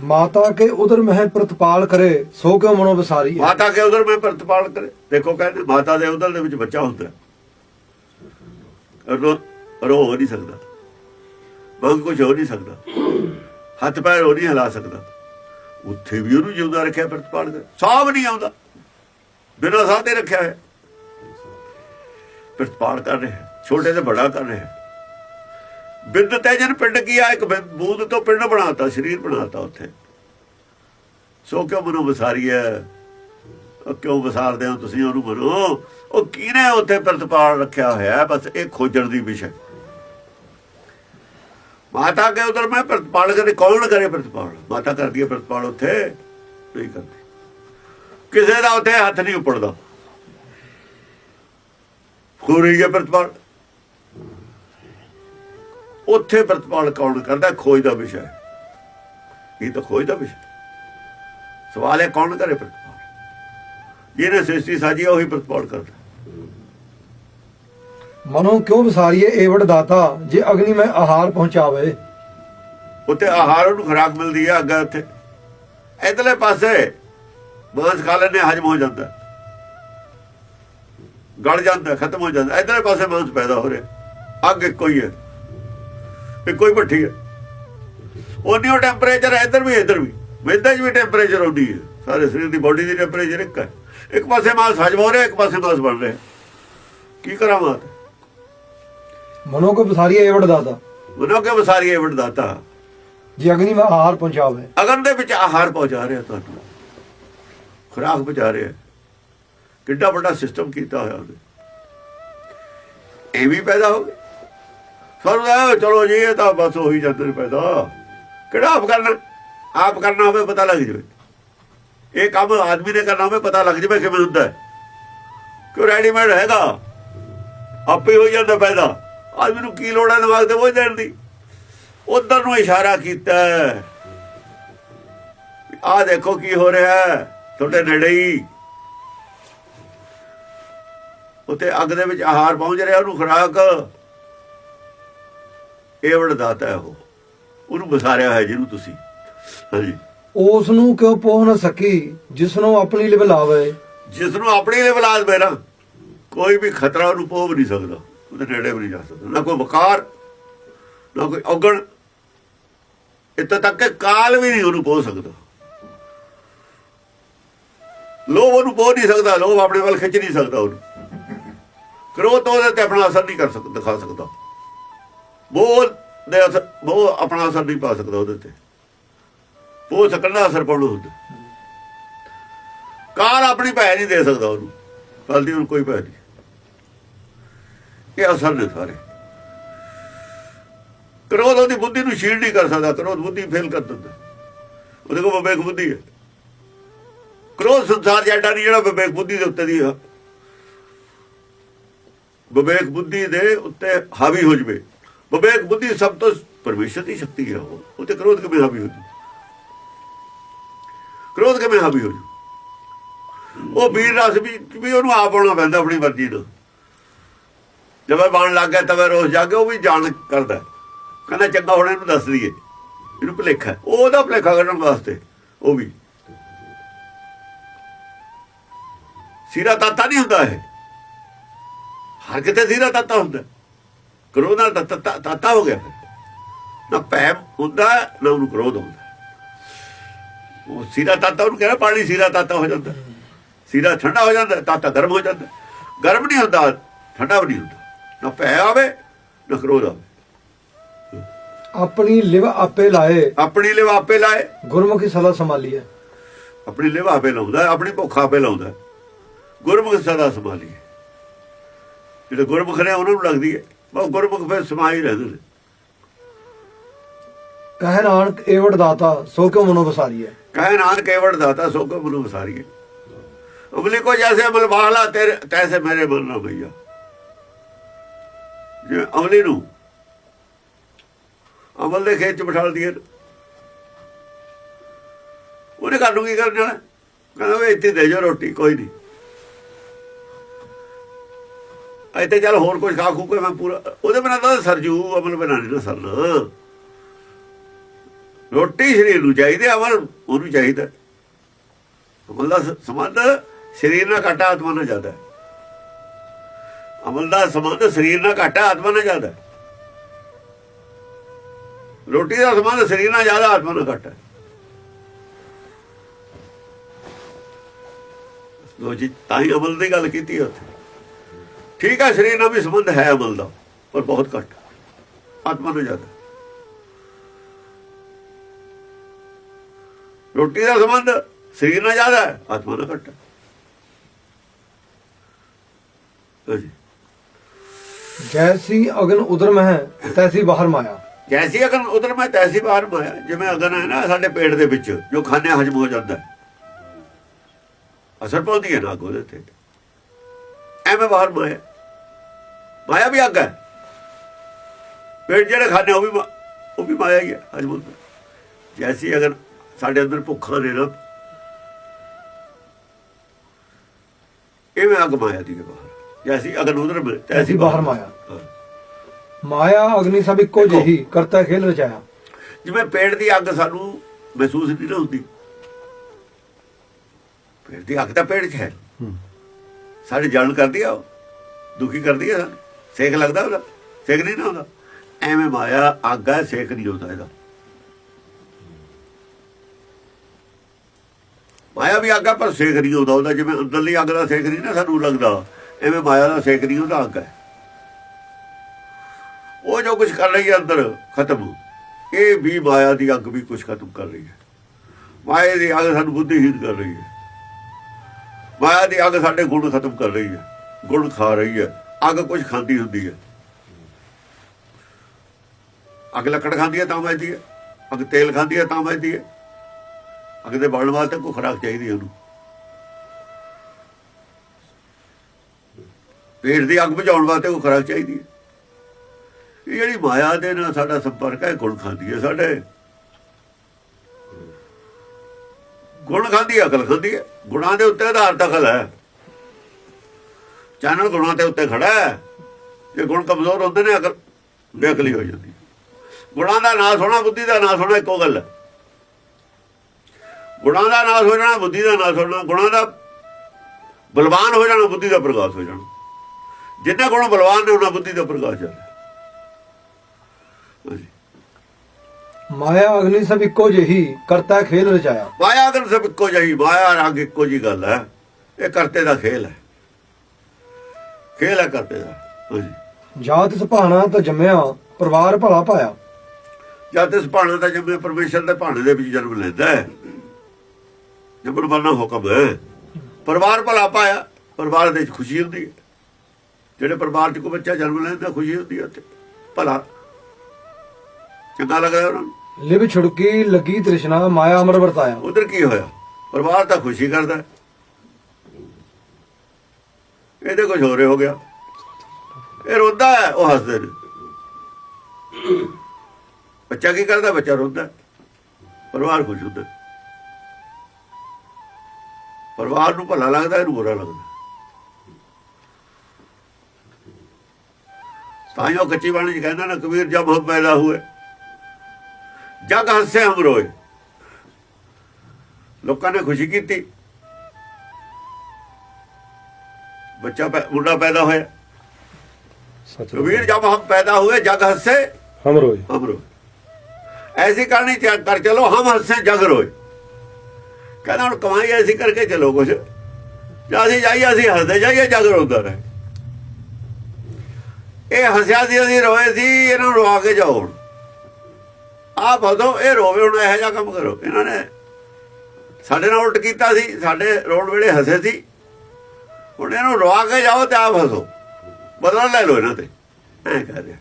ਮਾਤਾ ਕੇ ਉਧਰ ਮਹਿ ਪ੍ਰਤਪਾਲ ਕਰੇ, ਸੋ ਕਿਉ ਮਨੋ ਵਿਸਾਰੀ ਮਾਤਾ ਕੇ ਉਧਰ ਮੈਂ ਪ੍ਰਤਪਾਲ ਕਰੇ। ਦੇਖੋ ਕਹਿੰਦੇ, ਮਾਤਾ ਦੇ ਉਧਰ ਦੇ ਵਿੱਚ ਬੱਚਾ ਹੁੰਦਾ ਰੋ ਹੋ ਨਹੀਂ ਸਕਦਾ। ਮੰਗ ਕੁਝ ਹੋ ਨਹੀਂ ਸਕਦਾ। ਹੱਥ ਪੈਰ ਹੋ ਨਹੀਂ ਹਿਲਾ ਸਕਦਾ। ਉੱਥੇ ਵੀ ਉਹਨੂੰ ਜਿਉਂਦਾ ਰੱਖਿਆ ਪ੍ਰਤਪਾਲ ਕਰ। ਸਾਹ ਨਹੀਂ ਆਉਂਦਾ। ਬਿਨਾਂ ਸਾਹ ਤੇ ਰੱਖਿਆ ਹੈ ਪ੍ਰਤਪਾਲ ਕਰ ਰਿਹਾ ਛੋਟੇ ਤੇ ਬੜਾ ਕਰ ਰਿਹਾ ਬਿੰਦ ਤੈਜਨ ਪਿੰਡ ਕੀ ਆ ਇੱਕ ਬਿੰ- ਬੂੰਦ ਤੋਂ ਪਿੰਡ ਬਣਾਤਾ, ਸਰੀਰ ਬਣਾਤਾ ਉੱਥੇ। ਸੋ ਕਿਉਂ ਮਨੋ ਵਸਾਰੀ ਕਿਉਂ ਵਸਾਰਦੇ ਹੋ ਤੁਸੀਂ ਉਹਨੂੰ ਮਨੋ? ਉਹ ਕਿਹਨੇ ਉੱਥੇ ਪ੍ਰਤਪਾਲ ਰੱਖਿਆ ਹੋਇਆ? ਬਸ ਇਹ ਖੋਜਣ ਦੀ ਵਿਸ਼ਾ ਮਾਤਾ ਕੇ ਉਧਰ ਮੈਂ ਪ੍ਰਤਪਾਲ ਕਰੇ ਕੌਣ ਕਰੇ ਪ੍ਰਤਪਾਲ? ਮਾਤਾ ਕਰਦੀ ਹੈ ਪ੍ਰਤਪਾਲ ਉੱਥੇ। ਨਹੀਂ ਕਰਦੀ। ਕਿਸੇ ਦਾ ਉੱਥੇ ਹੱਥ ਨਹੀਂ ਉੱਪੜਦਾ। ਹੋ ਰਹੀ ਹੈ ਪ੍ਰਤਪਾਲ। ਉੱਥੇ ਪ੍ਰਤਪਾਲ ਕੌਣ ਕਰਦਾ? ਖੋਜ ਦਾ ਵਿਸ਼ਾ ਹੈ। ਇਹ ਤਾਂ ਖੋਜ ਦਾ ਵਿਸ਼ਾ ਸਵਾਲ ਹੈ ਕੌਣ ਕਰੇ ਪ੍ਰਤਪਾਲ ਜਿਹਨੇ ਸ੍ਰਿਸ਼ਟੀ ਸਾਜੀ ਉਹੀ ਪ੍ਰਤਪਾਲ ਕਰਦਾ। ਮਨੋ ਕਿਉ ਵਿਸਾਰੀਏ ਏਵੜ ਦਾਤਾ ਜੇ ਅਗਨੀ ਮੈਂ ਆਹਾਰ ਪਹੁੰਚਾਵੇ? ਉੱਥੇ ਆਹਾਰ ਨੂੰ ਖੁਰਾਕ ਮਿਲਦੀ ਹੈ ਅੱਗੇ ਉੱਥੇ। ਇਧਰਲੇ ਪਾਸੇ ਮਾਂਸ ਖਾ ਲੈਣੇ ਹਜਮ ਹੋ ਜਾਂਦਾ। ਗਲ ਜਾਂਦਾ ਖਤਮ ਹੋ ਜਾਂਦਾ। ਇਧਰਲੇ ਪਾਸੇ ਮਾਂਸ ਪੈਦਾ ਹੋ ਰਿਹਾ। ਅੱਗ ਇੱਕੋ ਹੀ ਹੈ। ਇੱਕੋ ਹੀ ਭੱਠੀ ਹੈ। ਉਨੀ ਉਹ ਟੈਂਪਰੇਚਰ ਇਧਰ ਵੀ ਇਧਰ ਵੀ। ਵੇਦਾਂ 'ਚ ਵੀ ਟੈਂਪਰੇਚਰ ਹੁੰਦੀ ਹੈ। ਸਾਰੇ ਸਰੀਰ ਦੀ ਬੋਡੀ ਦੀ ਟੈਂਪਰੇਚਰ ਇੱਕ ਹੈ। ਇੱਕ ਪਾਸੇ ਮਾਂਸ ਹਜਮ ਹੋ ਰਿਹਾ ਇੱਕ ਪਾਸੇ ਮਾਂਸ ਬਣ ਰਿਹਾ। ਕੀ ਕਰਾਂ ਮਾਤ? ਮਨੋ ਕੋ ਵਿਸਾਰੀਏ ਏਵੜ ਦਾਤਾ ਉਹਨਾਂ ਕੇ ਵਸਾਰੀਏ ਵਡਦਾਤਾ। ਜੇ ਅਗਨੀ ਮੈਂ ਆਹਾਰ ਪਹੁੰਚਾਵੇ। ਅਗਨ ਦੇ ਵਿੱਚ ਆਹਾਰ ਪਹੁੰਚਾ ਰਿਹਾ ਤੁਹਾਨੂੰ। ਖੁਰਾਕ ਪਹੁੰਚਾ ਰਿਹਾ। ਕਿੱਡਾ ਵੱਡਾ ਸਿਸਟਮ ਕੀਤਾ ਹੋਇਆ ਉਹਨੇ ਇਹ ਵੀ ਪੈਦਾ ਹੋ ਗਏ ਸਰਦਾ ਚਲੋ ਜੀ, ਇਹ ਤਾਂ ਬਸ ਉਹੀ ਜਾਂਦੇ ਨੇ ਪੈਦਾ। ਕਿਹੜਾ ਆਪ ਕਰਨਾ? ਆਪ ਕਰਨਾ ਹੋਵੇ, ਪਤਾ ਲੱਗ ਜਾਵੇ। ਇਹ ਕੰਮ ਆਦਮੀ ਨੇ ਕਰਨਾ ਹੋਵੇ, ਪਤਾ ਲੱਗ ਜਾਵੇ ਕਿਵੇਂ ਹੁੰਦਾ ਕਿਉਂ ਰੈਡੀਮੇਡ ਹੈਗਾ? ਆਪੇ ਹੋ ਜਾਂਦਾ ਪੈਦਾ ਆਦਮੀ ਨੂੰ ਕੀ ਲੋੜ ਹੈ ਦਿਮਾਗ ਤੇ, ਬੋਝ ਦੇਣ ਦੀ? ਉਧਰ ਨੂੰ ਇਸ਼ਾਰਾ ਕੀਤਾ ਆ ਦੇਖੋ ਕੀ ਹੋ ਰਿਹਾ ਤੁਹਾਡੇ ਨੇੜੇ ਹੀ। ਉਤੇ ਅੱਗ ਦੇ ਵਿੱਚ ਆਹਾਰ ਪਹੁੰਚ ਰਿਹਾ, ਉਹਨੂੰ ਖੁਰਾਕ ਇਹ ਵੜਦਾਤਾ ਹੈ ਉਹ। ਉਹਨੂੰ ਬਸਾਰਿਆ ਹੈ ਜਿਹਨੂੰ ਤੁਸੀਂ। ਹਾਂਜੀ। ਉਸ ਨੂੰ ਕਿਉ ਪੋਹ ਨਾ ਸਕੀ ਜਿਸ ਨੂੰ ਆਪਣੀ ਲਿਵ ਲਾਵੇ? ਜਿਸ ਨੂੰ ਆਪਣੀ ਲਈ ਬਲਾਦ ਮੇਰਾ ਕੋਈ ਵੀ ਖਤਰਾ ਉਹਨੂੰ ਪੋਹ ਨਹੀਂ ਸਕਦਾ। ਉਹਦੇ ਨੇੜੇ ਵੀ ਨਹੀਂ ਜਾ ਸਕਦਾ। ਨਾ ਕੋਈ ਵਕਾਰ ਨਾ ਕੋਈ ਔਗਣ। ਇੱਥੇ ਤੱਕ ਕਿ ਕਾਲ ਵੀ ਨਹੀਂ ਉਹਨੂੰ ਪੋਹ ਸਕਦਾ। ਲੋਭ ਉਹਨੂੰ ਪੋਹ ਨਹੀਂ ਸਕਦਾ ਲੋਭ ਆਪਣੇ ਵੱਲ ਖਿੱਚ ਨਹੀਂ ਸਕਦਾ ਉਹਨੂੰ। ਕ੍ਰੋਧ ਉਹਦੇ ਤੇ ਆਪਣਾ ਅਸਰ ਨਹੀਂ ਕਰ ਸਕਦਾ ਦਿਖਾ ਸਕਦਾ। ਉਹ ਦੇ ਅਸਰ ਉਹ ਆਪਣਾ ਅਸਰ ਨਹੀਂ ਪਾ ਸਕਦਾ ਉਹਦੇ ਤੇ। ਉਹ ਸਕਣਾ ਅਸਰ ਪਾਉਣਾ ਹੁੰਦਾ। ਕਾਰ ਆਪਣੀ ਭੈ ਨਹੀਂ ਦੇ ਸਕਦਾ ਉਹਨੂੰ। ਕੱਲ ਦੀ ਉਹਨੂੰ ਕੋਈ ਭੈ ਨਹੀਂ। ਇਹ ਅਸਰ ਨੇ ਸਾਰੇ। ਕ੍ਰੋਧ ਉਹਦੀ ਬੁੱਧੀ ਨੂੰ ਸ਼ੀਲ ਨਹੀਂ ਕਰ ਸਕਦਾ। ਕ੍ਰੋਧ ਬੁੱਧੀ ਫੇਲ ਕਰ ਦਿੰਦਾ। ਉਹਦੇ ਕੋਲ ਵਿਵੇਕ ਬੁੱਧੀ ਹੈ। ਕ੍ਰੋਧ ਸੰਸਾਰ ਜੱਟਾ ਨਹੀਂ ਜਿਹੜਾ ਵਿਵੇਕ ਬੁੱਧੀ ਦੇ ਉੱਤੇ ਦੀ ਆ। ਵਿਵੇਕ ਬੁੱਧੀ ਦੇ ਉੱਤੇ ਹਾਵੀ ਹੋ ਜਵੇ। ਵਿਵੇਕ ਬੁੱਧੀ ਸਭ ਤੋਂ ਪਰਮੇਸ਼ਰ ਦੀ ਸ਼ਕਤੀ ਹੈ ਉਹ। ਉਹ ਤੇ ਕ੍ਰੋਧ ਕਿਵੇਂ ਹਾਵੀ ਹੋ ਜੂ ਕ੍ਰੋਧ ਕਿਵੇਂ ਹਾਵੀ ਹੋ ਜੂ ਉਹ ਵੀਰ ਰਸ ਵੀ ਵੀ ਉਹਨੂੰ ਆਪ ਆਉਣਾ ਪੈਂਦਾ ਆਪਣੀ ਮਰਜ਼ੀ ਨਾਲ। ਜਦੋਂ ਬਾਣ ਲੱਗ ਗਿਆ ਤਵੇ ਰੋਜ਼ ਜਾਗੇ ਉਹ ਵੀ ਜਾਣ ਕਰਦਾ। ਕਹਿੰਦਾ ਚੰਗਾ, ਹੁਣ ਇਹਨੂੰ ਦੱਸ ਦਈਏ। ਇਹਨੂੰ ਭੁਲੇਖਾ ਉਹ ਉਹਦਾ ਭੁਲੇਖਾ ਕੱਢਣ ਵਾਸਤੇ, ਉਹ ਵੀ। ਸੀਰਾ ਤਾਤਾ ਨਹੀਂ ਹੁੰਦਾ ਇਹ। ਹਰ ਕਿਤੇ ਸੀਰਾ ਤਾਤਾ ਹੁੰਦਾ। ਕ੍ਰੋਧ ਨਾਲ ਤਾਤਾ- ਹੋ ਗਿਆ ਨਾ ਭੈ ਹੁੰਦਾ ਨਾ ਉਹਨੂੰ ਕ੍ਰੋਧ ਹੁੰਦਾ। ਉਹ ਸੀਰਾ ਤਾਤਾ ਉਹਨੂੰ ਕਹਿੰਦਾ ਪਾਣੀ ਸੀਰਾ ਤਾਤਾ ਹੋ ਜਾਂਦਾ। ਸੀਰਾ ਠੰਡਾ ਹੋ ਜਾਂਦਾ ਤਾਤਾ ਗਰਮ ਹੋ ਜਾਂਦਾ। ਗਰਮ ਨਹੀਂ ਹੁੰਦਾ ਠੰਡਾ ਵੀ ਨਹੀਂ ਹੁੰਦਾ। ਨਾ ਭੈ ਆਵੇ ਨਾ ਕ੍ਰੋਧ ਆਵੇ। ਆਪਣੀ ਲਿਵ ਆਪੇ ਲਾਏ। ਆਪਣੀ ਲਿਵ ਆਪੇ ਲਾਏ। ਗੁਰਮੁਖੀ ਸਦਾ ਸੰਭਾਲੀਏ। ਆਪਣੀ ਲਿਵ ਆਪੇ ਲਾਉਂਦਾ ਹੈ, ਆਪਣੀ ਭੁੱਖ ਆਪੇ ਲਾਉਂਦਾ। ਹੈ। ਗੁਰਮੁਖ ਸਦਾ ਸੰਭਾਲੀਏ। ਜਿਹੜੇ ਗੁਰਮੁਖ ਨੇ ਉਹਨਾਂ ਨੂੰ ਲੱਗਦੀ ਹੈ। ਉਹ ਗੁਰਮੁਖ ਫਿਰ ਸਮਾਈ ਰਹਿੰਦੇ ਨੇ। ਕਹਿ ਨਾਨਕ ਏਵੜ ਦਾਤਾ ਸੋ ਕਿਉ ਮਨੋ ਵਿਸਾਰੀਏ ਕਹੇ ਨਾਨਕ ਕੇਵੜ ਦਾਤਾ ਸੋ ਕੋ ਮਨੁ ਵਸਾਰੀਏ ਉਗਲੀ ਕੋ ਜੈਸੇ ਅਮਲ ਵਾਲਾ ਤੇਰੇ ਤੈਸੇ ਮੇਰੇ ਮਨ ਨਾ ਭਈਆ। ਜੇ ਅਮਲੀ ਨੂੰ ਅਮਲ ਦੇ ਖੇਤ ਚ ਬਿਠਾ ਦਈਏ ਉਹਨੇ ਨੂੰ ਕੀ ਕਰਨ ਜਾਣਾ? ਕਹਿੰਦਾ ਵੀ ਇੱਥੇ ਦੇ ਜਾ ਰੋਟੀ ਕੋਈ ਨਹੀਂ। ਇੱਥੇ ਚੱਲ ਹੋਰ ਕੁਝ ਖਾ ਖੂ ਕੇ ਮੈਂ ਪੂਰਾ ਉਹਦੇ ਬਿਨਾਂ ਤਾਂ ਸਰਜੂ ਅਮਲ ਬਣਾ ਨਹੀਂ ਨਾ ਸਰਨਾ ਰੋਟੀ ਸਰੀਰ ਨੂੰ ਚਾਹੀਦੀ ਅਮਲ ਉਹਨੂੰ ਚਾਹੀਦਾ। ਅਮਲ ਦਾ ਸੰਬੰਧ ਸਰੀਰ ਨਾਲ ਘੱਟ ਆਤਮਾ ਨਾਲ ਜ਼ਿਆਦਾ। ਅਮਲ ਦਾ ਸੰਬੰਧ ਸਰੀਰ ਨਾਲ ਘੱਟ ਆਤਮਾ ਨਾਲ ਜ਼ਿਆਦਾ। ਰੋਟੀ ਦਾ ਸੰਬੰਧ ਸਰੀਰ ਨਾਲ ਜ਼ਿਆਦਾ, ਆਤਮਾ ਨਾਲ ਘੱਟ ਹੈ ਲੋ ਜੀ, ਤਾਂ ਹੀ ਅਮਲ ਦੀ ਗੱਲ ਕੀਤੀ ਉੱਥੇ। ਠੀਕ ਹੈ ਸਰੀਰ ਨਾਲ ਵੀ ਸੰਬੰਧ ਹੈ ਅਮਲ ਦਾ ਪਰ ਬਹੁਤ ਘੱਟ। ਆਤਮਾ ਨਾਲ ਜ਼ਿਆਦਾ। ਰੋਟੀ ਦਾ ਸੰਬੰਧ ਸਰੀਰ ਨਾਲ ਜ਼ਿਆਦਾ ਹੈ ਆਤਮਾ ਨਾਲ ਘੱਟ। ਜੈਸੀ ਅਗਨ ਉਦਰ ਮਹਿ ਤੈਸੀ ਬਾਹਰ ਮਾਇਆ। ਜੈਸੀ ਅਗਨ ਉਧਰ ਮੈਂ ਤੈਸੀ ਬਾਹਰ ਮਾਇਆ। ਜਿਵੇਂ ਅਗਨ ਹੈ ਨਾ ਸਾਡੇ ਪੇਟ ਦੇ ਵਿੱਚ ਜੋ ਖਾਣੇ ਹਜਮ ਹੋ ਜਾਂਦਾ ਅਸਰ ਪਾਉਂਦੀ ਹੈ ਨਾ ਉਹਦੇ ਤੇ ਐਵੇਂ ਬਾਹਰ ਮਾਇਆ। ਮਾਇਆ ਵੀ ਅੱਗ ਹੈ। ਪੇਟ ਜਿਹੜੇ ਖਾਣੇ ਉਹ ਵੀ ਉਹ ਵੀ ਮਾਇਆ ਹੀ ਹੈ ਹਜਮ ਜੈਸੀ ਅਗਰ ਸਾਡੇ ਅੰਦਰ ਭੁੱਖਾਂ ਨੇ ਨਾ ਐਵੇਂ ਅੱਗ ਮਾਇਆ ਦੀ ਬਾਹਰ। ਜੈਸੀ ਅਗਨ ਉਧਰ ਤੈਸੀ ਬਾਹਰ ਮਾਇਆ। ਮਾਇਆ ਅਗਨੀ ਸਭ ਇੱਕੋ ਜਿਹੀ ਕਰਤਾ ਖੇਲ ਰਚਾਇਆ। ਜਿਵੇਂ ਪੇਟ ਦੀ ਅੱਗ ਸਾਨੂੰ ਮਹਿਸੂਸ ਨਹੀਂ ਹੁੰਦੀ। ਪੇਟ ਦੀ ਅੱਗ ਤਾਂ ਪੇਟ 'ਚ ਹੈ। ਸਾਡੇ ਜਲਨ ਕਰਦੀ ਆ ਦੁਖੀ ਕਰਦੀ ਆ। ਸਾਨੂੰ। ਸੇਕ ਲੱਗਦਾ ਉਹਦਾ? ਸੇਕ ਨਹੀਂ ਨਾ ਹੁੰਦਾ? ਐਵੇਂ ਮਾਇਆ ਅੱਗ ਹੈ ਸੇਕ ਨਹੀਂ ਹੁੰਦਾ ਇਹਦਾ। ਮਾਇਆ ਵੀ ਅੱਗ ਹੈ, ਪਰ ਸੇਕ ਨਹੀਂ ਹੁੰਦਾ ਉਹਦਾ। ਜਿਵੇਂ ਅੰਦਰਲੀ ਅੱਗ ਦਾ ਸੇਕ ਨਹੀਂ ਨਾ ਸਾਨੂੰ ਲੱਗਦਾ। ਐਵੇਂ ਮਾਇਆ ਦਾ ਸੇਕ ਨਹੀਂ ਹੁੰਦਾ, ਅੱਗ ਹੈ। ਉਹ ਜੋ ਕੁਝ ਕਰ ਰਹੀ ਹੈ ਅੰਦਰ, ਖਤਮ। ਇਹ ਵੀ ਮਾਇਆ ਦੀ ਅੱਗ ਵੀ ਕੁਝ ਖਤਮ ਕਰ ਰਹੀ ਹੈ। ਮਾਇਆ ਦੀ ਅੱਗ ਸਾਨੂੰ ਬੁੱਧੀਹੀਨ ਕਰ ਰਹੀ ਹੈ। ਮਾਇਆ ਦੀ ਅੱਗ ਸਾਡੇ ਗੁਣ ਖਤਮ ਕਰ ਰਹੀ ਹੈ। ਗੁਣ ਖਾ ਰਹੀ ਹੈ। ਅੱਗ ਕੁਝ ਖਾਂਦੀ ਹੁੰਦੀ ਹੈ। ਅੱਗ ਲੱਕੜ ਖਾਂਦੀ ਹੈ ਤਾਂ ਵੱਜਦੀ ਹੈ। ਅੱਗ ਤੇਲ ਖਾਂਦੀ ਹੈ ਤਾਂ ਵੱਜਦੀ ਹੈ। ਅੱਗ ਦੇ ਬਲਣ ਵਾਸਤੇ ਕੋਈ ਖੁਰਾਕ ਚਾਹੀਦੀ ਹੈ ਉਹਨੂੰ। ਪੇਟ ਦੀ ਅੱਗ ਬੁਝਾਉਣ ਵਾਸਤੇ ਕੋਈ ਖੁਰਾਕ ਚਾਹੀਦੀ ਹੈ। ਇਹ ਜਿਹੜੀ ਮਾਇਆ ਦੇ ਨਾਲ ਸਾਡਾ ਸੰਪਰਕ ਹੈ ਗੁਣ ਖਾਂਦੀ ਹੈ ਸਾਡੇ। ਗੁਣ ਖਾਂਦੀ ਹੈ, ਅਕਲ ਖਾਂਦੀ ਹੈ। ਗੁਣਾਂ ਦੇ ਉੱਤੇ ਆਧਾਰਿਤ ਅਕਲ ਹੈ। ਚਾਨਣ ਗੁਣਾਂ ਦੇ ਉੱਤੇ ਖੜਾ ਹੈ। ਜੇ ਗੁਣ ਕਮਜ਼ੋਰ ਹੁੰਦੇ ਨੇ ਅਕਲ ਬੇਅਕਲੀ ਹੋ ਜਾਂਦੀ। ਹੈ। ਗੁਣਾਂ ਦਾ ਨਾਸ ਹੋਣਾ ਬੁੱਧੀ ਦਾ ਨਾਸ ਹੋਣਾ ਇੱਕੋ ਗੱਲ ਹੈ। ਗੁਣਾਂ ਦਾ ਨਾਸ ਹੋ ਜਾਣਾ ਬੁੱਧੀ ਦਾ ਨਾਸ ਹੋਣਾ ਗੁਣਾਂ ਦਾ ਬਲਵਾਨ ਹੋ ਜਾਣਾ ਬੁੱਧੀ ਦਾ ਪ੍ਰਕਾਸ਼ ਹੋ ਜਾਣਾ। ਜਿੰਨੇ ਗੁਣ ਬਲਵਾਨ ਨੇ ਉਹਨਾਂ ਬੁੱਧੀ ਦਾ ਪ੍ਰਕਾਸ਼ ਹੈ। ਹਾਂਜੀ। ਮਾਇਆ ਅਗਨੀ ਸਭ ਇੱਕੋ ਜਿਹੀ ਕਰਤਾ ਖੇਲ ਰਚਾਇਆ। ਮਾਇਆ ਅਗਰ ਸਭ ਇੱਕੋ ਜਿਹੀ ਮਾਇਆ ਰੰਗ ਇੱਕੋ ਜੀ ਗੱਲ ਹੈ। ਇਹ ਕਰਤੇ ਦਾ ਖੇਲ ਹੈ। ਖੇਲ ਹੈ ਕਰਤੇ ਦਾ ਹਾਂਜੀ। ਜਾਤ ਸੁਭਾਣਾ ਤਾਂ ਜੰਮਿਆ ਪਰਿਵਾਰ ਭਲਾ ਪਾਇਆ। ਜਦ ਇਸ ਭਾਣੇ ਦਾ ਜਿਵੇਂ ਪਰਮੇਸ਼ਰ ਦੇ ਭਾਣੇ ਦੇ ਵਿੱਚ ਜਨਮ ਲੈਂਦਾ ਹੈ। ਜਬਰ ਬਣਨਾ ਹੁਕਮ ਹੈ। ਪਰਿਵਾਰ ਭਲਾ ਪਾਇਆ ਪਰਿਵਾਰ ਦੇ ਵਿੱਚ ਖੁਸ਼ੀ ਹੁੰਦੀ ਹੈ। ਜਿਹੜੇ ਪਰਿਵਾਰ 'ਚ ਕੋਈ ਬੱਚਾ ਜਨਮ ਲੈਂਦਾ ਖੁਸ਼ੀ ਹੁੰਦੀ ਹੈ ਉੱਥੇ। ਭਲਾ। ਚੰਗਾ ਲੱਗਦਾ ਉਹਨਾਂ ਨੂੰ। ਲਿਵ ਛੁੜਕੀ ਲੱਗੀ ਤ੍ਰਿਸ਼ਨਾ ਮਾਇਆ ਅਮਰ ਵਰਤਾਇਆ। ਉਧਰ ਕੀ ਹੋਇਆ? ਪਰਿਵਾਰ ਤਾਂ ਖੁਸ਼ੀ ਕਰਦਾ ਹੈ। ਇਹਦੇ ਕੁਝ ਹੋ ਰਿਹਾ ਹੋ ਗਿਆ। ਇਹ ਰੋਂਦਾ ਹੈ, ਉਹ ਹੱਸਦੇ ਨੇ। ਬੱਚਾ ਕੀ ਕਰਦਾ? ਬੱਚਾ ਰੋਂਦਾ ਪਰਿਵਾਰ ਖੁਸ਼ ਹੁੰਦਾ ਪਰਿਵਾਰ ਨੂੰ ਭਲਾ ਲੱਗਦਾ, ਇਹਨੂੰ ਬੁਰਾ ਲੱਗਦਾ। ਤਾਂ ਹੀ ਉਹ ਕੱਚੀ ਬਾਣੀ ਚ ਕਹਿੰਦਾ ਨਾ, ਕਬੀਰ ਜਬ ਹਮ ਪੈਦਾ ਹੋਏ, ਜਗ ਹੱਸੇ ਹਮ ਰੋਏ। ਲੋਕਾਂ ਨੇ ਖੁਸ਼ੀ ਕੀਤੀ। ਬੱਚਾ ਮੁੰਡਾ ਪੈਦਾ ਹੋਇਆ। ਸੱਚ ਕਬੀਰ ਜਦ ਹਮ ਪੈਦਾ ਹੋਏ ਜਗ ਹੱਸੇ ਹਮ ਰੋਏ। ਹਮ ਰੋਏ। ਐਸੀ ਕਰਨੀ ਤਿਆਰ ਕਰ ਚਲੋ ਹਮ ਹੱਸੇ ਜਗ ਰੋਏ। ਕਹਿੰਦਾ ਹੁਣ ਕਮਾਈ ਐਸੀ ਕਰਕੇ ਚਲੋ ਕੁਛ। ਜਾਂ ਅਸੀਂ ਜਾਈਏ ਅਸੀਂ ਹੱਸਦੇ ਜਾਈਏ ਜਗ ਰੋਦਾ ਰਹੇ। ਇਹ ਹੱਸਿਆ ਸੀ ਅਸੀਂ ਰੋਏ ਸੀ ਇਹਨਾਂ ਨੂੰ ਰੋਆ ਕੇ ਜਾਓ ਆ ਬਦੋ ਇਹ ਰੋਵੇ ਹੁਣ ਇਹੋ ਜਿਹਾ ਕੰਮ ਕਰੋ। ਇਹਨਾਂ ਨੇ ਸਾਡੇ ਨਾਲ ਉਲਟ ਕੀਤਾ ਸੀ ਸਾਡੇ ਰੋਣ ਵੇਲੇ ਹੱਸੇ ਸੀ। ਹੁਣ ਇਹਨੂੰ ਰਵਾ ਕੇ ਜਾਓ ਤੇ ਆਪ ਹੱਸੋ। ਬਦਲਾ ਲੈ ਲਓ ਇਹਨਾਂ ਤੇ। ਐਂ ਕਹਿ ਰਿਹਾ।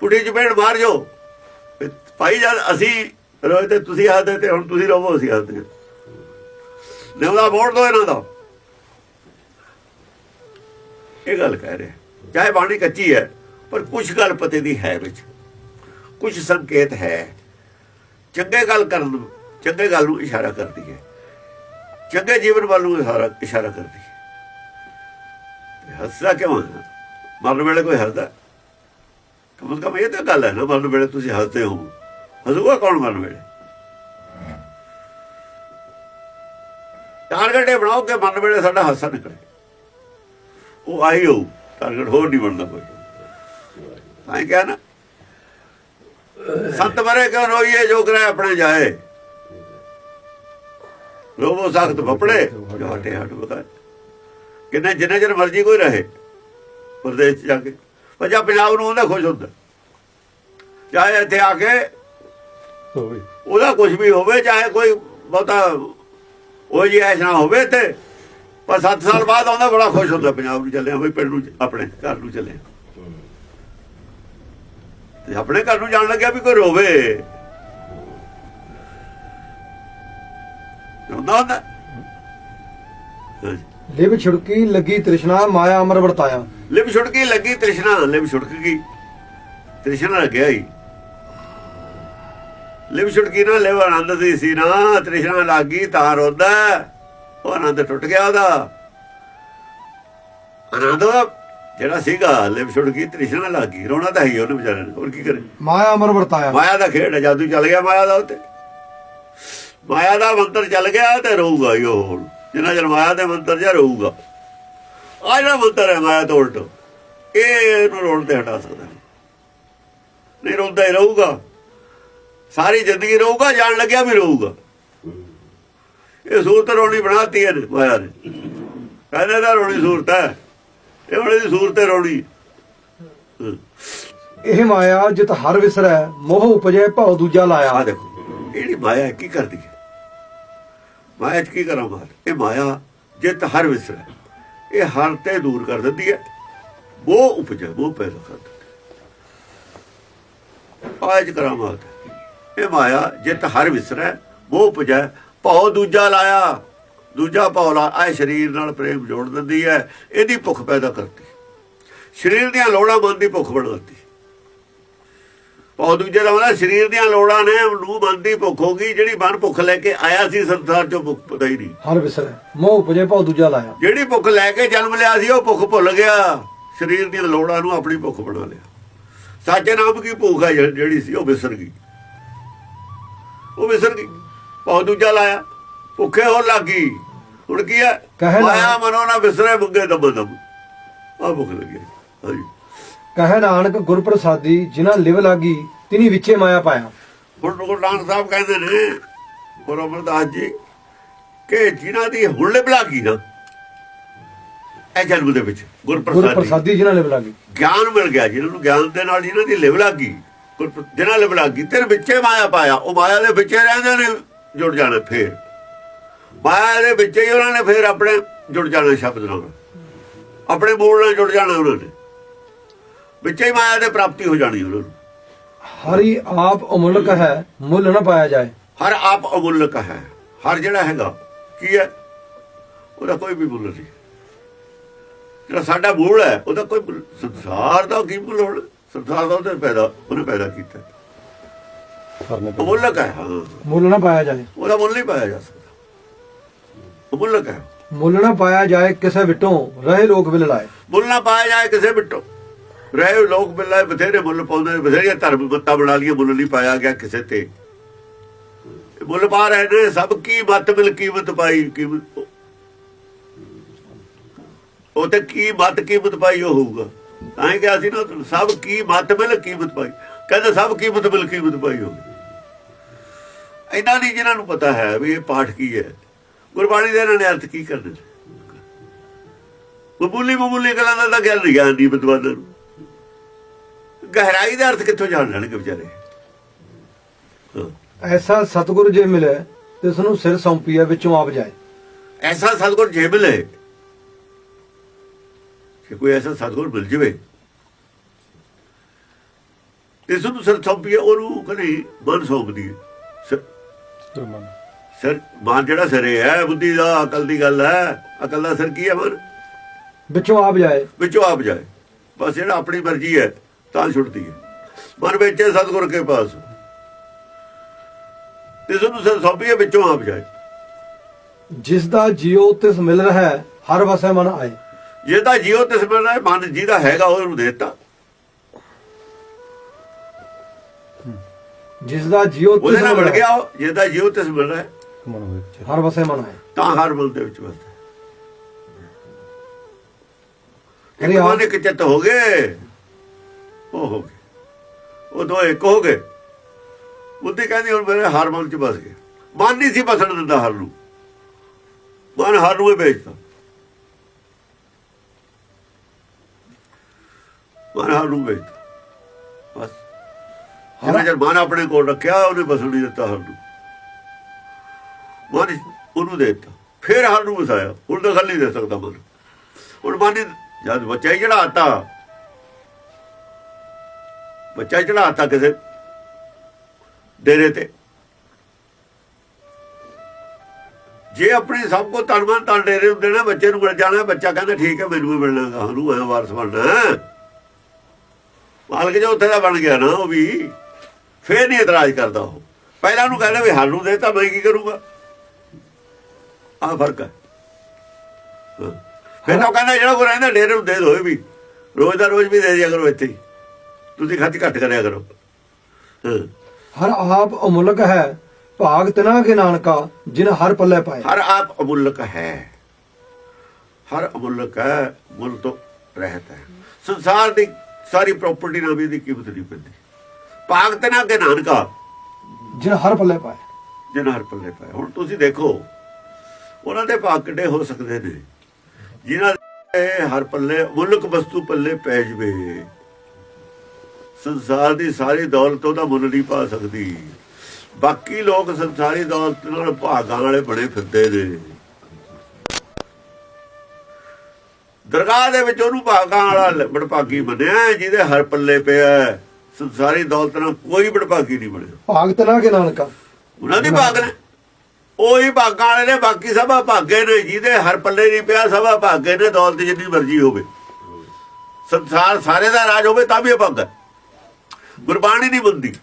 ਪੁੱਠੀ ਚਪੇੜ ਮਾਰ ਜੋ ਵੀ ਭਾਈ ਜਦ ਅਸੀਂ ਰੋਏ ਤੇ ਤੁਸੀਂ ਹੱਸਦੇ ਤੇ ਹੁਣ ਤੁਸੀਂ ਰੋਵੋ, ਅਸੀਂ ਹੱਸਦੇ ਹਾਂ। ਨਿਉਦਾ ਮੋੜ ਦੋ ਇਹਨਾਂ ਦਾ। ਇਹ ਗੱਲ ਕਹਿ ਰਿਹਾ। ਚਾਹੇ ਬਾਣੀ ਕੱਚੀ ਹੈ, ਪਰ ਕੁਝ ਗੱਲ ਪਤੇ ਦੀ ਹੈ ਵਿੱਚ। ਕੁਝ ਸੰਕੇਤ ਹੈ। ਚੰਗੇ ਗੱਲ ਕਰਨ ਨੂੰ, ਚੰਗੇ ਗੱਲ ਨੂੰ ਇਸ਼ਾਰਾ ਕਰਦੀ ਹੈ। ਚੰਗੇ ਜੀਵਨ ਵੱਲ ਨੂੰ ਇਸ਼ਾਰਾ ਇਸ਼ਾਰਾ ਕਰਦੀ ਹੈ। ਹੱਸਦਾ ਕਿਉਂ ਹੈ? ਮਰਨ ਵੇਲੇ ਕੋਈ ਹੱਸਦਾ? ਕਮ ਕਮ ਇਹ ਤਾਂ ਗੱਲ ਹੈ ਨਾ, ਮਰਨ ਵੇਲੇ ਤੁਸੀਂ ਹੱਸਦੇ ਹੋ। ਹੱਸੂਗਾ ਕੌਣ ਮਰਨ ਵੇਲੇ? ਟਾਰਗੇਟ ਇਹ ਬਣਾਓ ਕਿ ਮਰਨ ਵੇਲੇ ਸਾਡਾ ਹਾਸਾ ਨਿਕਲੇ। ਉਹ ਆਈ ਹੋ ਟਾਰਗੇਟ ਹੋਰ ਨਹੀਂ ਬਣਦਾ ਕੋਈ। ਤਾਂ ਹੀ ਕਿਹਾ ਨਾ, ਸੰਤ ਮਰੇ ਕਿਉਂ ਰੋਈਏ, ਜੋ ਕਰੇ ਆਪਣੇ ਜਾਏ। ਰੋਵੋ ਸਖਤ ਫਪੜੇ ਹਟੇ ਹਟ ਬਤਾ। ਕਿੰਨੇ ਜਿੰਨੇ ਚਿਰ ਮਰਜ਼ੀ ਕੋਈ ਰਹੇ। ਪ੍ਰਦੇਸ਼ 'ਚ ਜਾ ਕੇ। ਪਰ ਜਾਂ ਪੰਜਾਬ ਨੂੰ ਉਹਦਾ ਖੁਸ਼ ਹੁੰਦਾ। ਚਾਹੇ ਇੱਥੇ ਆ ਕੇ ਉਹਦਾ ਕੁਝ ਵੀ ਹੋਵੇ ਚਾਹੇ ਕੋਈ ਬਹੁਤਾ ਉਹ ਜੀ ਐਸ ਨਾ ਹੋਵੇ ਤੇ ਪਰ 7 ਸਾਲ ਬਾਅਦ ਆਉਂਦਾ ਬੜਾ ਖੁਸ਼ ਹੁੰਦਾ ਪੰਜਾਬ ਨੂੰ ਚੱਲਿਆ ਬਈ ਪਿੰਡ ਨੂੰ ਆਪਣੇ ਘਰ ਨੂੰ ਚੱਲਿਆ। ਤੇ ਆਪਣੇ ਘਰ ਨੂੰ ਜਾਣ ਲੱਗਿਆ ਵੀ ਕੋਈ ਰੋਵੇ। ਹੁੰਦਾ। ਹਾਂਜੀ। ਲਿਵ ਛੁੜਕੀ ਲੱਗੀ ਤ੍ਰਿਸ਼ਨਾ ਮਾਇਆ ਅਮਰ ਵਰਤਾਇਆ। ਲਿਵ ਛੁਟਕੀ ਲੱਗੀ ਤ੍ਰਿਸ਼ਨਾ ਲਿਵ ਛੁਟਕ ਗਈ। ਤ੍ਰਿਸ਼ਨਾ ਲੱਗਿਆ ਹੀ ਲਿਵ ਛੁਟਕੀ ਨਾ ਲਿਵ ਆਨੰਦ ਦੀ ਸੀ ਨਾ ਤ੍ਰਿਸ਼ਨਾ ਲੱਗੀ ਤਾਂ ਰੋਂਦਾ ਉਹ ਆਨੰਦ ਟੁੱਟ ਗਿਆ ਉਹਦਾ। ਆਨੰਦ ਜਿਹੜਾ ਸੀਗਾ ਲਿਵ ਛੁਟਕੀ ਤ੍ਰਿਸ਼ਨਾ ਲੱਗੀ ਰੋਣਾ ਤਾਂ ਹੀ ਉਹਨੇ ਵਿਚਾਰੇ ਹੋਰ ਕੀ ਕਰੇ? ਮਾਇਆ ਅਮਰ ਵਰਤਾਇਆ। ਮਾਇਆ ਦਾ ਖੇਡ ਹੈ, ਜਾਦੂ ਚੱਲ ਗਿਆ ਮਾਇਆ ਦਾ ਉੱਤੇ। ਮਾਇਆ ਦਾ ਮੰਤਰ ਚੱਲ ਗਿਆ ਤੇ ਰਹੂਗਾ ਹੀ ਉਹ ਹੁਣ। ਜਿੰਨਾ ਚਿਰ ਮਾਇਆ ਦੇ ਮੰਤਰ ਜਾਂ ਰਹੂਗਾ। ਆ ਜਿਹੜਾ ਮੰਤਰ ਹੈ ਮਾਇਆ ਤੋਂ ਉਲਟ ਇਹ ਇਹਨੂੰ ਰੋਣ ਤੇ ਹਟਾ ਸਕਦਾ ਨਹੀਂ। ਰੋਂਦਾ ਹੀ ਰਹੂਗਾ। ਸਾਰੀ ਜ਼ਿੰਦਗੀ ਰਹੂਗਾ ਜਾਣ ਲੱਗਿਆ ਵੀ ਰਹੂਗਾ। ਇਹ ਸੂਰਤ ਰੋਣੀ ਬਣਾਤੀ ਹੈ ਮਾਇਆ ਨੇ। ਕਹਿੰਦੇ ਦਾ ਰੋਣੀ ਸੂਰਤ ਹੈ। ਇਹ ਹੁਣ ਦੀ ਸੂਰਤ ਹੈ ਰੋਣੀ। ਇਹ ਮਾਇਆ ਜਿਤ ਹਰ ਵਿਸਰੈ ਮੋਹ ਉਪਜੈ ਭਉ ਦੂਜਾ ਆ ਲਾਇਆ ਦੇਖੋ ਇਹੜੀ ਮਾਇਆ ਕੀ ਕਰਦੀ ਹੈ? ਮਾਇਆ 'ਚ ਕੀ ਕਰਾਂ ਮਾਰ ਇਹ ਮਾਇਆ ਜਿੱਤ ਹਰ ਵਿਸਰੈ। ਇਹ ਹਰ ਤੇ ਦੂਰ ਕਰ ਦਿੰਦੀ ਹੈ। ਉਹ ਉਪਜੈ ਉਹ ਪੈਦਾ ਕਰ ਦਿੰਦੀ ਮਾਇਆ 'ਚ ਕਰਾਮਾਤ ਇਹ ਮਾਇਆ ਜਿੱਤ ਹਰ ਵਿਸਰੈ ਹੈ ਉਹ ਉਪਜੇ, ਭਉ ਦੂਜਾ ਲਾਇਆ। ਦੂਜਾ ਭਉ ਲਾ ਆ ਸਰੀਰ ਨਾਲ ਪ੍ਰੇਮ ਜੋੜ ਦਿੰਦੀ ਹੈ। ਇਹਦੀ ਭੁੱਖ ਪੈਦਾ ਕਰਦੀ ਸਰੀਰ ਦੀਆਂ ਲੋੜਾਂ ਮਨ ਦੀ ਭੁੱਖ ਬਣਾਉਂਦੀ ਉਹ ਦੂਜੇ ਦਾ ਮਤਲਬ ਸਰੀਰ ਦੀਆਂ ਲੋੜਾਂ ਨੇ ਨੂੰ ਮਨ ਦੀ ਭੁੱਖ ਹੋ ਗਈ ਜਿਹੜੀ ਮਨ ਭੁੱਖ ਲੈ ਕੇ ਆਇਆ ਸੀ ਸੰਸਾਰ ਚੋਂ ਭੁੱਖ ਪਤਾ ਹੀ ਨਹੀਂ। ਹਰ ਵਿਸਰੈ ਮੋਹ ਉਪਜੈ ਭਉ ਦੂਜਾ ਲਾਇਆ। ਜਿਹੜੀ ਭੁੱਖ ਲੈ ਕੇ ਜਨਮ ਲਿਆ ਸੀ ਉਹ ਭੁੱਖ ਭੁੱਲ ਗਿਆ। ਸਰੀਰ ਦੀਆਂ ਲੋੜਾਂ ਨੂੰ ਆਪਣੀ ਭੁੱਖ ਬਣਾ ਲਿਆ। ਸਾਚੇ ਨਾਮ ਕੀ ਭੁੱਖ ਹੈ ਜਿਹੜੀ ਸੀ ਉਹ ਵਿਸਰ ਗਈ। ਉਹ ਵਿਸਰ ਗਈ। ਬਹੁਤ ਦੂਜਾ ਲਾਇਆ। ਭੁੱਖੇ ਹੋਰ ਲੱਗੀ ਹੁਣ ਕੀ ਹੈ? ਮਾਇਆ ਮਨੋ ਨਾ ਵਿਸਰੇ ਬੁੱਗੇ ਦਮ ਦਮ ਆ ਭੁੱਖ ਲੱਗੀ। ਹਾਂਜੀ। ਕਹੈ ਨਾਨਕ ਗੁਰ ਪ੍ਰਸਾਦੀ ਜਿਨ੍ਹਾਂ ਲਿਵ ਲਾਗੀ ਤਿਨੀ ਵਿੱਚੇ ਮਾਇਆ ਪਾਇਆ। ਹੁਣ ਗੁਰੂ ਨਾਨਕ ਸਾਹਿਬ ਕਹਿੰਦੇ ਨੇ ਗੁਰੂ ਅਮਰਦਾਸ ਜੀ ਕਿ ਜਿਨ੍ਹਾਂ ਦੀ ਹੁੱਲੇ ਬਲਾਗੀ ਨਾ ਇਹ ਜਨਮ ਦੇ ਵਿੱਚ ਗੁਰ ਗੁਰਪ੍ਰਸਾਦੀ ਪ੍ਰਸਾਦੀ ਜਿਨ੍ਹਾਂ ਲਿਵ ਲਾਗੀ। ਗਿਆਨ ਮਿਲ ਗਿਆ ਜਿਹਨਾਂ ਨੂੰ ਗਿਆਨ ਦੇ ਨਾਲ ਜਿਹਨਾਂ ਦੀ ਲਿਵ ਲੱਗੀ ਜਿਹਨਾਂ ਲਿਵ ਲੱਗੀ ਤੇਰੇ ਵਿੱਚੇ ਮਾਇਆ ਪਾਇਆ ਉਹ ਮਾਇਆ ਦੇ ਵਿੱਚੇ ਰਹਿੰਦੇ ਨੇ ਜੁੜ ਜਾਣਾ ਫੇਰ। ਮਾਇਆ ਦੇ ਵਿੱਚ ਹੀ ਉਹਨਾਂ ਨੇ ਫੇਰ ਆਪਣੇ ਜੁੜ ਜਾਣਾ ਸ਼ਬਦ ਨਾਲ। ਆਪਣੇ ਮੂਲ ਨਾਲ ਜੁੜ ਜਾਣਾ ਉਹਨਾਂ ਨੇ। ਵਿੱਚੇ ਹੀ ਮਾਇਆ ਦੇ ਪ੍ਰਾਪਤੀ ਹੋ ਜਾਣੀ ਉਹਨਾਂ। ਨੂੰ ਹਰੀ ਆਪ ਅਮੁਲਕ ਹੈ ਮੁੱਲ ਨਾ ਪਾਇਆ ਜਾਏ। ਹਰ ਆਪ ਅਮੁੱਲਕ ਹੈ ਹਰ ਜਿਹੜਾ ਹੈਗਾ ਕੀ ਹੈ? ਉਹਦਾ ਕੋਈ ਵੀ ਮੁੱਲ ਨਹੀਂ। ਜਿਹੜਾ ਸਾਡਾ ਮੂਲ ਹੈ ਉਹਦਾ ਕੋਈ ਸੰਸਾਰ ਦਾ ਕੀ ਮੁੱਲ ਹੋਣਾ? ਸੰਸਾਰ ਦਾ ਉਹਨੇ ਪੈਦਾ ਉਹਨੇ ਪੈਦਾ ਕੀਤਾ। ਅਮੁੱਲਕ ਹੈ ਹਾਂ। ਮੁੱਲ ਨਾ ਪਾਇਆ ਜਾਏ। ਉਹਦਾ ਮੁੱਲ ਨਹੀਂ ਪਾਇਆ ਜਾ ਸਕਦਾ। ਅਮੁੱਲਕ ਹੈ। ਮੁੱਲ ਨਾ ਪਾਇਆ ਜਾਏ ਕਿਸੇ ਵਿਟੋਂ ਰਹੇ ਲੋਕ ਵਿਲ ਲਾਏ ਮੁੱਲ ਨਾ ਪਾਇਆ ਜਾਏ ਕਿਸੇ ਬਿੱਟੋ ਰਹੇ ਲੋਕ ਮਿਲਣਾ ਬਥੇਰੇ ਮੁੱਲ ਪਾਉਂਦੇ ਨੇ ਬਥੇਰੀਆਂ ਧਰਮ ਬੱਤਾ ਬਣਾ ਲਈਆਂ, ਮੁੱਲ ਨਹੀਂ ਪਾਇਆ ਗਿਆ ਕਿਸੇ ਤੇ। ਮੁੱਲ ਪਾ ਰਹੇ ਨੇ, ਸਭ ਕੀ ਮਤ ਮਿਲ, ਕੀਮਤ ਪਾਈ, ਕੀਮਤ ਉਹ। ਤੇ ਕੀ ਮਤ, ਕੀਮਤ ਪਾਈ ਉਹ ਹੋਊਗਾ। ਤਾਂ ਹੀ ਕਿਹਾ ਸੀ ਨਾ, ਸਭ ਕੀ ਮਤ ਮਿਲ, ਕੀਮਤ ਪਾਈ। ਕਹਿੰਦੇ ਸਭ ਕੀਮਤ ਮਿਲ, ਕੀਮਤ ਪਾਈ ਹੋਊਗੀ ਇਹਨਾਂ ਨਹੀਂ ਜਿਹਨਾਂ ਨੂੰ ਪਤਾ ਹੈ ਵੀ ਇਹ ਪਾਠ ਕੀ ਹੈ, ਗੁਰਬਾਣੀ ਦੇ ਇਹਨਾਂ ਨੇ ਅਰਥ ਕੀ ਕਰਨੇ ਮਾਮੂਲੀ ਮਾਮੂਲੀ ਗੱਲਾਂ ਦਾ ਤਾਂ ਗੱਲ ਨਹੀਂ, ਗਿਆਨ ਦੀ ਵਿਦਵਾਨਾਂ ਨੂੰ। ਗਹਿਰਾਈ ਦਾ ਅਰਥ ਕਿੱਥੋਂ ਜਾਣ ਲੈਣਗੇ ਵਿਚਾਰੇ। ਐਸਾ ਸਤਿਗੁਰ ਜੇ ਮਿਲੇ ਤਿਸ ਨੂੰ ਸਿਰ ਸੌਂਪੀਆ ਵਿੱਚੋਂ ਆਪ ਜਾਏ। ਐਸਾ ਸਤਗੁਰ ਜੇ ਮਿਲੇ ਕਿ ਕੋਈ ਐਸਾ ਸਤਗੁਰ ਮਿਲ ਜਵੇ ਤੇ ਸੁਣ ਸਰ ਸੌਂਪੀਏ ਉਹਨੂੰ ਕਦੇ ਮਨ ਸੌਂਪਦੀ ਹੈ। ਸਰ ਮਨ ਜਿਹੜਾ ਸਿਰੇ ਹੈ ਬੁੱਧੀ ਦਾ ਅਕਲ ਦੀ ਗੱਲ ਹੈ। ਅਕਲ ਦਾ ਸਿਰ ਕੀ ਹੈ ਮਨ ਵਿੱਚੋਂ ਆਪ ਜਾਏ। ਵਿੱਚੋਂ ਆਪ ਜਾਏ। ਬਸ ਜਿਹੜਾ ਆਪਣੀ ਮਰਜ਼ੀ ਹੈ। ਤਾਂ ਛੁੱਟਦੀ ਹੈ। ਮਨ ਵਿੱਚ ਹੈ ਸਤਿਗੁਰ ਕੇ ਪਾਸ। ਤੇ ਸੁਣ ਸਰ ਸੌਂਪੀਏ ਵਿੱਚੋਂ ਆਪ ਜਾਏ। ਜਿਸ ਦਾ ਜਿਉ ਤਿਸ ਮਿਲ ਰਿਹਾ ਹਰ ਵਸੈ ਮਨ ਆਏ। ਜਿਹਦਾ ਜੀਵ ਤੇ ਸਮਝਦਾ ਮਨ ਜਿਹਦਾ ਹੈਗਾ ਉਹਨੂੰ ਦੇਤਾ। ਜਿਸ ਦਾ ਜੀਉ ਉਹਦੇ ਨਾਲ ਮਿਲ ਤਿਸ ਗਿਆ ਉਹ ਜਿਹਦਾ ਜੀਵ ਤਿਸ ਮਿਲ ਰਿਹਾ। ਮਨ ਹਰ ਵਸੇ ਮਨ ਹੈ ਤਾਂ ਹਰ ਮਨ ਦੇ ਵਿੱਚ ਵਸਦਾ। ਆਪ- ਮਨ ਇੱਕ ਚਿੱਤ ਹੋ ਗਏ। ਉਹ ਹੋ ਗਏ ਉਹ ਦੋ ਇੱਕ ਹੋ ਗਏ ਬੁੱਧੀ ਕਹਿੰਦੀ, ਹੁਣ ਮੇਰੇ ਹਰ ਮਨ ਚ ਬਸ ਗਿਆ। ਮਨ ਨਹੀਂ ਸੀ ਬਸਣ ਦਿੰਦਾ ਹਰ ਨੂੰ। ਮਨ ਹਰ ਨੂੰ ਵੇਚਦਾ ਮਨ ਹਰ ਨੂੰ ਵੇਚਦਾ ਬਸ। ਜਿੰਨਾ ਚਿਰ ਮਨ ਆਪਣੇ ਕੋਲ ਰੱਖਿਆ, ਉਹਨੇ ਬਸਣ ਨਹੀਂ ਦਿੱਤਾ ਹਰ ਨੂੰ। ਮਨ ਉਹਨੂੰ ਦੇ ਦਿੱਤਾ। ਫਿਰ ਹਰ ਨੂੰ ਵਸਾਇਆ। ਹੁਣ ਦਖਲ ਨਹੀਂ ਦੇ ਸਕਦਾ ਮਨ। ਹੁਣ ਮਨ ਜਦ ਬੱਚਾ ਹੀ ਚੜਾਤਾ ਬੱਚਾ ਹੀ ਚੜਾਤਾ ਕਿਸੇ ਡੇਰੇ ਤੇ। ਜੇ ਆਪਣੇ ਸਭ ਕੋ ਤਨ ਮਨ ਤਨ ਡੇਰੇ ਨੂੰ ਦੇਣਾ ਬੱਚੇ ਨੂੰ ਮਿਲ ਜਾਣਾ, ਬੱਚਾ ਕਹਿੰਦਾ, ਠੀਕ ਹੈ, ਮੈਨੂੰ ਵੀ ਮਿਲਣਾਗਾ ਹਨੂੰ ਐ ਵਾਰਸ ਬਣਨਾ ਮਾਲਕ ਜੋ ਉੱਥੇ ਦਾ ਬਣ ਗਿਆ ਨਾ, ਉਹ ਵੀ ਫੇਰ ਨਹੀਂ ਇਤਰਾਜ਼ ਕਰਦਾ ਉਹ। ਪਹਿਲਾਂ ਉਹਨੂੰ ਕਹਿੰਦਾ ਵੀ ਸਾਨੂੰ ਦੇ ਤਾਂ ਮੈਂ ਕੀ ਕਰੂੰਗਾ? ਆਹ ਫ਼ਰਕ ਹੈ। ਫਿਰ ਉਹ ਕਹਿੰਦਾ, ਜਿਹੜਾ ਕੋ ਰਹਿੰਦਾ, ਡੇਰੇ ਨੂੰ ਦੇ ਦੋ ਇਹ ਵੀ। ਰੋਜ਼ ਦਾ ਰੋਜ਼ ਵੀ ਦੇ ਦਿਆ ਕਰੋ ਇੱਥੇ ਹੀ। ਤੁਸੀਂ ਖਰਚ ਘੱਟ ਕਰਿਆ ਕਰੋ। ਹਰ ਆਪ ਅਮੁਲਕ ਹੈ ਭਾਗ ਤਨਾ ਕੇ ਨਾਨਕਾ ਜਿਨ ਹਰ ਪੱਲੇ ਪਾਏ। ਹਰ ਆਪ ਅਮੁੱਲਕ ਹੈ। ਹਰ ਅਮੁੱਲਕ ਹੈ ਮੁੱਲ ਤੋਂ ਰਹਿਤ ਹੈ। ਸੰਸਾਰ ਦੀ ਸਾਰੀ ਪ੍ਰਾਪਰਟੀ ਨਾਲ ਵੀ ਦੀ ਕੀਮਤ ਨਹੀਂ ਪੈਂਦੀ। ਭਾਗ ਤੇ ਨਾ ਕੇ ਨਾਨਕਾ। ਜਿਨ ਹਰ ਪੱਲੇ ਪਾਏ। ਜਿਨ੍ਹਾਂ ਹਰ ਪੱਲੇ ਪਾਏ। ਹੁਣ ਤੁਸੀਂ ਦੇਖੋ ਉਹਨਾਂ ਦੇ ਭਾਗ ਕਿੱਡੇ ਹੋ ਸਕਦੇ ਨੇ। ਜਿਨ੍ਹਾਂ ਦੇ ਹਰ ਪੱਲੇ ਮੁਲਕ ਵਸਤੂ ਪੱਲੇ ਪੈ ਜਵੇ। ਸੰਸਾਰ ਦੀ ਸਾਰੀ ਦੌਲਤ ਉਹਦਾ ਮੁੱਲ ਨਹੀਂ ਪਾ ਸਕਦੀ। ਬਾਕੀ ਲੋਕ ਸੰਸਾਰੀ ਦੌਲਤ ਨਾਲ ਭਾਗਾਂ ਵਾਲੇ ਬਣੇ ਫਿਰਦੇ ਨੇ। ਦਰਗਾਹ ਦੇ ਵਿੱਚ ਉਹਨੂੰ ਭਾਗਾਂ ਵਾਲਾ ਬੜਭਾਗੀ ਮੰਨਿਆ ਜਿਹਦੇ ਹਰ ਪੱਲੇ ਪਿਆ ਹੈ। ਸੰਸਾਰੀ ਦੌਲਤ ਨਾਲ ਕੋਈ ਬੜਭਾਗੀ ਨਹੀਂ ਬਣਿਆ। ਭਾਗ ਤਨਾ ਕੇ ਨਾਨਕਾ। ਉਹਨਾਂ ਦੀ ਭਾਗ ਨੇ। ਉਹੀ ਭਾਗਾਂ ਵਾਲੇ ਨੇ ਬਾਕੀ ਸਭ ਭਾਗੇ ਨੇ ਜਿਹਦੇ ਹਰ ਪੱਲੇ ਨਹੀਂ ਪਿਆ ਸਭ ਭਾਗੇ ਨੇ ਦੌਲਤ ਜਿੰਨੀ ਮਰਜ਼ੀ ਹੋਵੇ। ਸੰਸਾਰ ਸਾਰੇ ਦਾ ਰਾਜ ਹੋਵੇ ਤਾਂ ਵੀ ਇਹ ਭਾਗਾ ਗੁਰਬਾਣੀ ਨਹੀਂ ਬੰਦੀ।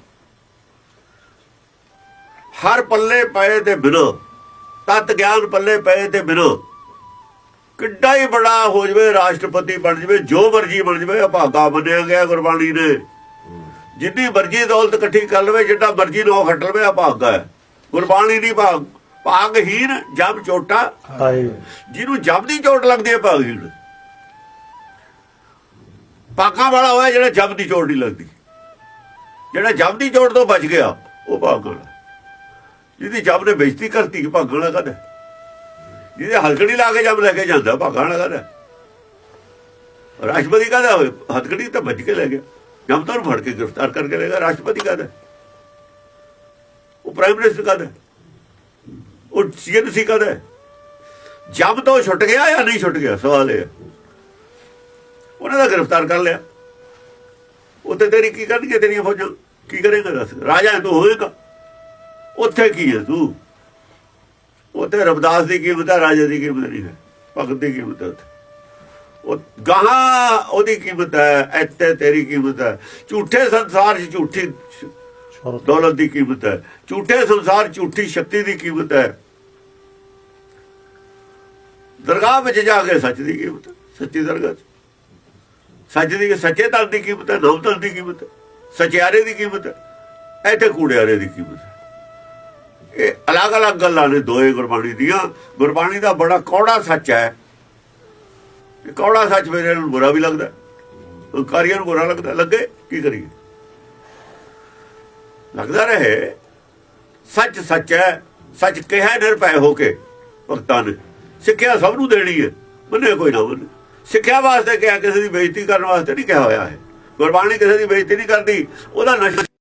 ਹਰ ਪੱਲੇ ਪਏ ਤੇ ਬਿਨੋ ਤਤ ਗਿਆਨ ਪੱਲੇ ਪਏ ਤੇ ਬਿਨੋ ਕਿੱਡਾ ਹੀ ਬੜਾ ਹੋ ਜਵੇ ਰਾਸ਼ਟਰਪਤੀ ਬਣ ਜਵੇ ਜੋ ਮਰਜ਼ੀ ਬਣ ਜਵੇ ਭਾਗਾ ਮੰਨਿਆ ਗਿਆ ਗੁਰਬਾਣੀ ਨੇ। ਜਿੰਨੀ ਮਰਜ਼ੀ ਦੌਲਤ ਇਕੱਠੀ ਕਰ ਲਵੇ ਜਿੱਡਾ ਮਰਜ਼ੀ ਨੋ ਖੱਟ ਲਵੇ ਭਾਗਾ ਹੈ। ਗੁਰਬਾਣੀ ਨਹੀਂ ਭਾਗ ਭਾਗਹੀਨ ਜਬ ਚੋਟਾ। ਹਾਏ ਜਿਹਨੂੰ ਜਬ ਦੀ ਚੋਟ ਲੱਗਦੀ ਹੈ ਭਾਗਹੀਨ ਭਾਗਾਂ ਵਾਲਾ ਹੋਇਆ ਜਿਹੜਾ ਜਬ ਦੀ ਚੋਟ ਨਹੀਂ ਲੱਗਦੀ। ਜਿਹੜਾ ਜਬ ਦੀ ਚੋਟ ਤੋਂ ਬਚ ਗਿਆ, ਉਹ ਭਾਗਾਂ ਵਾਲਾ ਜਿਹਦੀ ਜਬ ਨੇ ਬੇਇੱਜ਼ਤੀ ਕਰਤੀ ਭਾਗਾਂ ਵਾਲਾ ਕਹਦਾ ਜਿਹਦੇ ਹਲਕੜੀ ਲਾ ਕੇ ਜਬ ਲੈ ਕੇ ਜਾਂਦਾ ਭਾਗਾਂ ਵਾਲਾ ਕਹਦਾ ਰਾਸ਼ਟਰਪਤੀ ਕਹਦਾ ਹੋਏ ਹਥਕੜੀ ਤਾਂ ਬਚ ਕੇ ਲੈ ਗਿਆ। ਜਦ ਤੋਂ ਫੜ ਕੇ ਗ੍ਰਿਫਤਾਰ ਕਰਕੇ ਲੈ ਗਿਆ। ਰਾਸ਼ਟਰਪਤੀ ਕਹਦਾ ਉਹ ਪ੍ਰਾਈਮ ਮਿਨਿਸਟਰ ਕਹਦਾ ਉਹ ਸੀਐਨਸੀ ਕਹਦਾ ਜਬ ਤੋਂ ਛੁੱਟ ਗਿਆ ਜਾਂ ਨਹੀਂ ਛੁੱਟ ਗਿਆ? ਸਵਾਲ ਇਹ ਉਹਨਾਂ ਦਾ ਗ੍ਰਿਫਤਾਰ ਕਰ ਲਿਆ। ਉੱਥੇ ਤੇਰੀ ਕੀ ਕਰਨਗੇ ਤੇਰੀਆਂ ਫੌਜਾਂ ਕੀ ਕਰੇਗਾ ਦੱਸ? ਰਾਜਾ ਤੂੰ ਹੋਏਗਾ ਉੱਥੇ ਕੀ ਹੈ ਤੂੰ? ਉੱਥੇ ਰਬਦਾਸ ਦੀ ਕੀਮਤ ਹੈ ਰਾਜੇ ਦੀ ਕੀਮਤ ਨਹੀਂ ਹੈ। ਭਗਤ ਦੀ ਕੀਮਤ ਹੈ ਉਹ ਗਾਹਾਂ ਉਹਦੀ ਕੀਮਤ ਹੈ ਇੱਥੇ ਤੇਰੀ ਕੀਮਤ ਹੈ। ਝੂਠੇ ਸੰਸਾਰ 'ਚ ਝੂਠੀ ਦੌਲਤ ਦੀ ਕੀਮਤ ਹੈ। ਝੂਠੇ ਸੰਸਾਰ 'ਚ ਝੂਠੀ ਸ਼ਕਤੀ ਦੀ ਕੀਮਤ ਹੈ। ਦਰਗਾਹ ਵਿੱਚ ਜਾ ਕੇ ਸੱਚ ਦੀ ਕੀਮਤ ਸੱਚੀ ਦਰਗਾਹ 'ਚ। ਸੱਚ ਦੀ ਸੱਚੇ ਤਨ ਦੀ ਕੀਮਤ ਹੈ ਨਵ ਤਨ ਦੀ ਕੀਮਤ ਹੈ, ਸਚਿਆਰੇ ਦੀ ਕੀਮਤ ਹੈ, ਇੱਥੇ ਕੂੜਿਆਰੇ ਦੀ ਕੀਮਤ ਹੈ। ਇਹ ਅਲੱਗ-ਅਲੱਗ ਗੱਲਾਂ ਨੇ ਦੋਏ ਗੁਰਬਾਣੀ ਦੀਆਂ। ਗੁਰਬਾਣੀ ਦਾ ਬੜਾ ਕੌੜਾ ਸੱਚ ਹੈ। ਇਹ ਕੌੜਾ ਸੱਚ ਮੇਰੇ ਨੂੰ ਬੁਰਾ ਵੀ ਲੱਗਦਾ ਹੈ। ਕਾਰੀਆਂ ਨੂੰ ਬੁਰਾ ਲੱਗਦਾ ਲੱਗੇ? ਕੀ ਕਰੀਏ? ਲੱਗਦਾ ਰਹੇ। ਸੱਚ ਸੱਚ ਹੈ। ਸੱਚ ਕਿਹਾ ਨਿਰਭੈ ਹੋ ਕੇ ਭਗਤਾਂ ਨੇ। ਸਿੱਖਿਆ ਸਭ ਨੂੰ ਦੇਣੀ ਹੈ। ਮੰਨੇ ਕੋਈ ਨਾ ਮੰਨੇ। ਸਿੱਖਿਆ ਵਾਸਤੇ ਕਿਹਾ, ਕਿਸੇ ਦੀ ਬੇਇੱਜ਼ਤੀ ਕਰਨ ਵਾਸਤੇ ਨਹੀਂ ਕਿਹਾ ਹੋਇਆ ਹੈ ਗੁਰਬਾਣੀ ਕਿਸੇ ਦੀ ਬੇਇੱਜ਼ਤੀ ਨਹੀਂ ਕਰਦੀ, ਉਹਦਾ ਨਸ਼ਾ